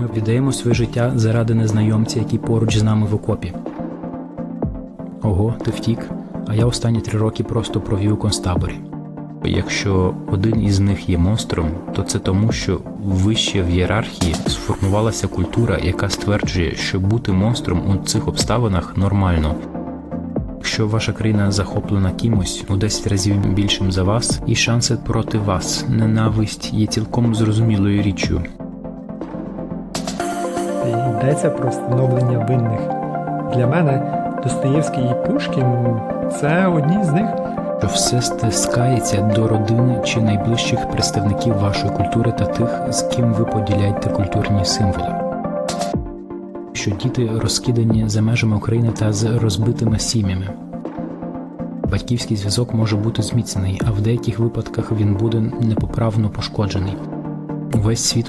Ми віддаємо своє життя заради незнайомця, який поруч з нами в окопі. Ого, ти втік, а я останні три роки просто провів у концтаборі. Якщо один із них є монстром, то це тому, що вище в ієрархії сформувалася культура, яка стверджує, що бути монстром у цих обставинах нормально. Якщо ваша країна захоплена кимось у 10 разів більшим за вас, і шанси проти вас, ненависть є цілком зрозумілою річчю. Йдеться про встановлення винних. Для мене Достоєвський і Пушкін це одні з них. що все стискається до родини чи найближчих представників вашої культури та тих, з ким ви поділяєте культурні символи. Що діти розкидані за межами України та з розбитими сім'ями. Батьківський зв'язок може бути зміцнений, а в деяких випадках він буде непоправно пошкоджений. Увесь світ